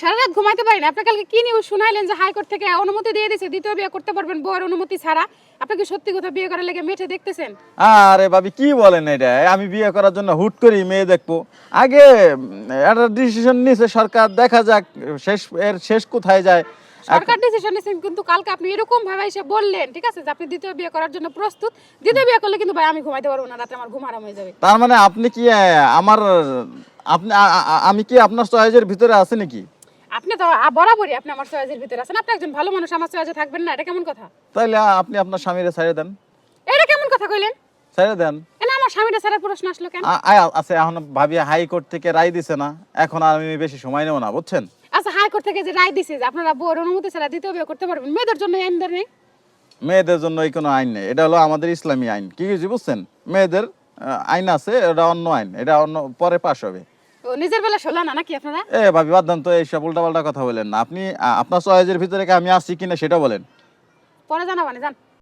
সারা রাত ঘুমাইতে পারি না। আপনি কালকে কি নিউজ শুনাইলেন যে হাইকোর্ট থেকে অনুমতি দিয়ে দিয়েছে দ্বিতীয় বিয়ে করতে পারবেন বউয়ের অনুমতি ছাড়া। আপনি কি সত্যি কথা বিয়ে করার লেগে মেঠে দেখতেছেন? আরে ভাবি কি বলেন এটা? আমি বিয়ে করার জন্য হুট করি মেয়ে দেখব। আগে একটা ডিসিশন নিয়েছে সরকার দেখা যাক শেষ এর শেষ কোথায় যায়। সরকার ডিসিশন নিয়েছেন কিন্তু কালকে আপনি এরকম ভাবে এসে বললেন ঠিক আছে? যে আপনি দ্বিতীয় বিয়ে করার জন্য প্রস্তুত। দ্বিতীয় বিয়ে করলে কিন্তু ভাই আমি ঘুমাইতে পারব না রাতে আমার ঘুম আরাম হয়ে যাবে। তার মানে আপনি কি আমার আপনি আমি কি আপনার চয়েসের ভিতরে আছে নাকি? আপনি তো বরাবরই আপনি আমার চয়েসের ভিতরে আছেন। আপনি একজন ভালো মানুষ আমার চয়েসে থাকবেন না এটা কেমন কথা? তাইলে আপনি আপনার স্বামীরে ছেড়ে দেন। এটা কেমন কথা কইলেন? ছেড়ে দেন। এনা আমার স্বামীটা ছাড়ার প্রশ্ন আসলো কেন? আছে এখন ভাবি হাইকোর্ট থেকে রায় দিছে না এখন আর আমি বেশি সময় নেব না বুঝছেন? আচ্ছা হাইকোর্ট থেকে যে রায় দিছে যে আপনারা বউর অনুমতি ছাড়া দ্বিতীয় বিয়ে করতে পারবেন মেয়েদের জন্য আইন নেই? মেয়েদের জন্য এই কোনো আইন নেই এটা হলো আমাদের ইসলামী আইন কি বুঝছেন? মেয়েদের আইন আছে এটা অন্য আইন এটা অন্য পরে পাশ হবে। নিজের বেলা শোলা না নাকি আপনারা? এ ভাবি বাদ দেন তো এইসব উল্টাপাল্টা কথা বলেন না। আপনি আপনার চয়েজের ভিতরে কি আমি আসছি কিনা সেটা বলেন। পরে জানাবানি জান